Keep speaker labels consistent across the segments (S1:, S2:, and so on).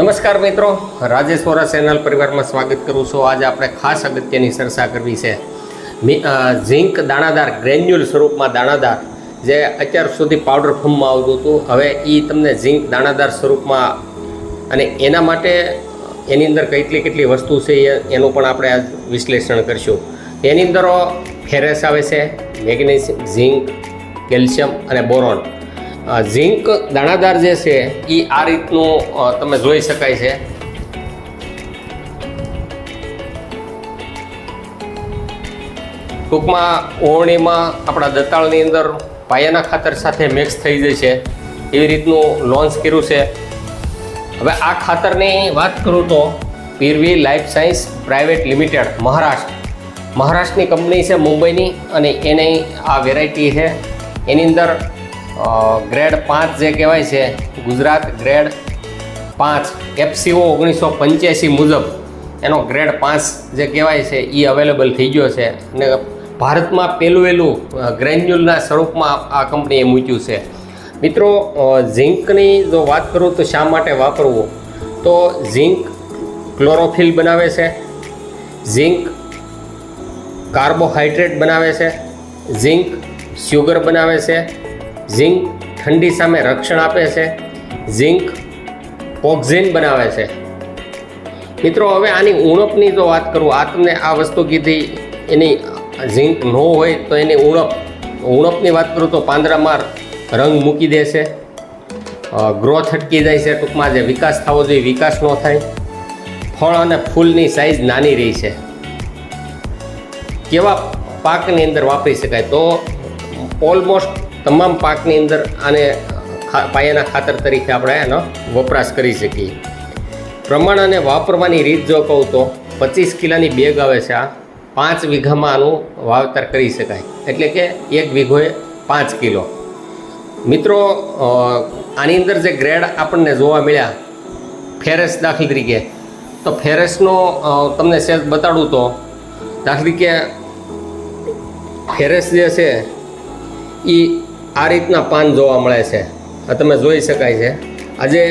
S1: નમસ્કાર મિત્રો, રાજેશ વોરા ચેનલ પરિવારમાં સ્વાગત કરું છું. આજે આપણે ખાસ અગત્યની ચર્ચા કરવી છે. ઝીંક દાણાદાર, ગ્રેન્યુલ સ્વરૂપમાં દાણાદાર, જે અત્યાર સુધી પાવડર ફોર્મમાં આવતું હતું. હવે એ તમને ઝીંક દાણાદાર સ્વરૂપમાં અને એના માટે એની અંદર કેટલી કેટલી વસ્તુ છે એ એનું પણ આપણે આજ વિશ્લેષણ કરીશું. એની અંદર ફેરેસ આવે છે મેગ્નેશિયમ, ઝીંક, કેલ્શિયમ અને બોરોન. ઝીંક દાણાદાર જે છે એ આ રીતનું તમે જોઈ શકાય છે. ટૂંકમાં ઓવણીમાં આપણા દતાળની અંદર પાયાના ખાતર સાથે મિક્સ થઈ જાય છે. એવી રીતનું લોન્ચ કર્યું છે. હવે આ ખાતરની વાત કરું તો પીરવી life science private limited, Maharashtra. મહારાષ્ટ્રની કંપની છે મુંબઈની અને એની આ વેરાયટી છે. એની અંદર ગ્રેડ પાંચ જે કહેવાય છે, ગુજરાત ગ્રેડ પાંચ એફસીઓ ઓગણીસો પંચ્યાસી મુજબ એનો ગ્રેડ પાંચ જે કહેવાય છે એ અવેલેબલ થઈ ગયો છે. અને ભારતમાં પહેલું વહેલું ગ્રેન્યુલના સ્વરૂપમાં આ કંપનીએ મૂક્યું છે. મિત્રો ઝિંકની જો વાત કરું તો શા માટે વાપરવું? તો ઝિંક ક્લોરોફિલ બનાવે છે. ઝિંક કાર્બોહાઈડ્રેટ બનાવે છે. ઝિંક શુગર બનાવે છે. ઝિંક ઠંડી સામે રક્ષણ આપે છે. ઝિંક ઓક્ઝિન બનાવે છે. મિત્રો, હવે આની ઉણપની જો વાત કરું, આ તમને આ વસ્તુ કીધી, એની ઝિંક ન હોય તો એની ઉણપ, ઉણપની વાત કરું તો પાંદડામાં રંગ મૂકી દે છે. ગ્રોથ અટકી જાય છે ટૂંકમાં, જે વિકાસ થવો જોઈએ, વિકાસ ન થાય. ફળ અને ફૂલની સાઇઝ નાની રહી છે. કેવા પાકની અંદર વાપરી શકાય? તો ઓલમોસ્ટ તમામ પાકની અંદર આને પાયાના ખાતર તરીકે આપણે એનો વપરાશ કરી શકીએ. પ્રમાણ અને વાપરવાની રીત જો કહું તો પચીસ કિલાની બેગ આવે છે આ. પાંચ વીઘામાં આનું વાવેતર કરી શકાય. એટલે કે એક વીઘોએ પાંચ કિલો. મિત્રો આની અંદર જે ગ્રેડ આપણને જોવા મળ્યા, ફેરેસ દાખલ તરીકે તો ફેરેસનો તમને સેજ બતાડું તો, દાખલ તરીકે ફેરેસ જે છે એ આ રીતના પાન જોવા મળે છે. આ તમે જોઈ શકાય છે. આજે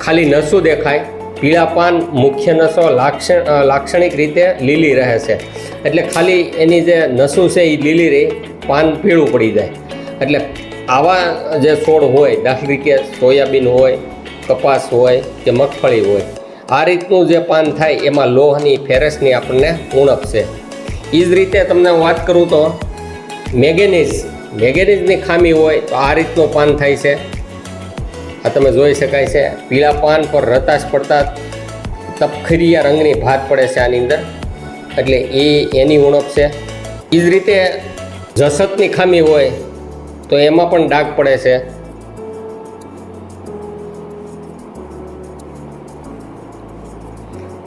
S1: ખાલી નસું દેખાય. પીળા પાન મુખ્ય નસો લાક્ષણ લાક્ષણિક રીતે લીલી રહે છે. એટલે ખાલી એની જે નસું છે એ લીલી રહી, પાન પીળું પડી જાય. એટલે આવા જે છોડ હોય, દાખલા તરીકે સોયાબીન હોય, કપાસ હોય કે મગફળી હોય, આ રીતનું જે પાન થાય એમાં લોહની, ફેરસની આપણને ઉણપ છે. એ જ રીતે તમને વાત કરું તો, મેગેનીઝ મેગેનીઝની ખામી હોય તો આ રીતનું પાન થાય છે. આ તમે જોઈ શકાય છે, પીળા પાન પર રતાશ પડતા તપખરિયા રંગની ભાત પડે છે આની અંદર. એટલે એ એની ઉણપ છે. એ જ રીતે જસતની ખામી હોય તો એમાં પણ ડાઘ પડે છે.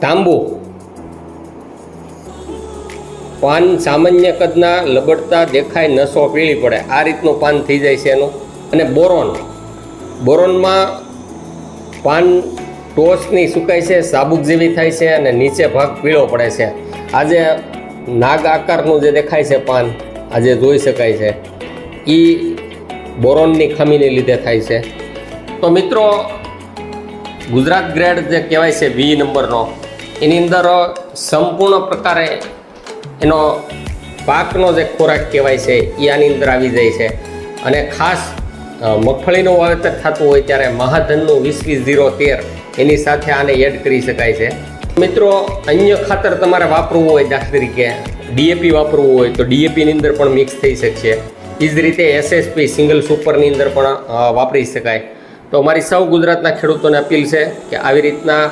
S1: તાંબુ. પાન સામાન્ય કદના લબડતા દેખાય નસો પીળી પડે. આ રીતનું પાન થઈ જાય છે એનું. અને બોરોન. બોરોનમાં પાન ટોસની સુકાય છે, સાબુક જેવી થાય છે અને નીચે ભાગ પીળો પડે છે. આજે નાગ આકારનું જે દેખાય છે પાન, આજે જોઈ શકાય છે. એ બોરોનની ખામીને લીધે થાય છે. તો મિત્રો, ગુજરાત ગ્રેડ જે કહેવાય છે વી નંબરનો, એની અંદર સંપૂર્ણ પ્રકારે એનો પાકનો જે ખોરાક કહેવાય છે એ આની અંદર આવી જાય છે. અને ખાસ મગફળીનું વાવેતર થતું હોય ત્યારે મહાધનનું વીસ ઝીરો તેર એની સાથે આને એડ કરી શકાય છે. મિત્રો, અન્ય ખાતર તમારે વાપરવું હોય દાખલા તરીકે ડીએપી વાપરવું હોય તો ડીએપીની અંદર પણ મિક્સ થઈ શકશે. એ જ રીતે એસએસપી સિંગલ સુપરની અંદર પણ વાપરી શકાય. તો અમારી સૌ ગુજરાતના ખેડૂતોને અપીલ છે કે આવી રીતના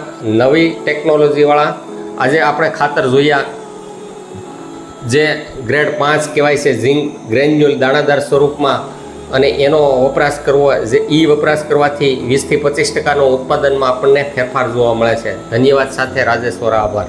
S1: નવી ટેકનોલોજીવાળા આજે આપણે ખાતર જોયા જે ગ્રેડ પાંચ કહેવાય છે ઝીંક ગ્રેન્યુલ દાણાદાર સ્વરૂપમાં અને એનો વપરાશ કરવો જે ઈ વપરાશ કરવાથી વીસથી પચીસ ટકાનો ઉત્પાદનમાં આપણને ફેરફાર જોવા મળે છે. ધન્યવાદ સાથે રાજેશ્વર આભાર.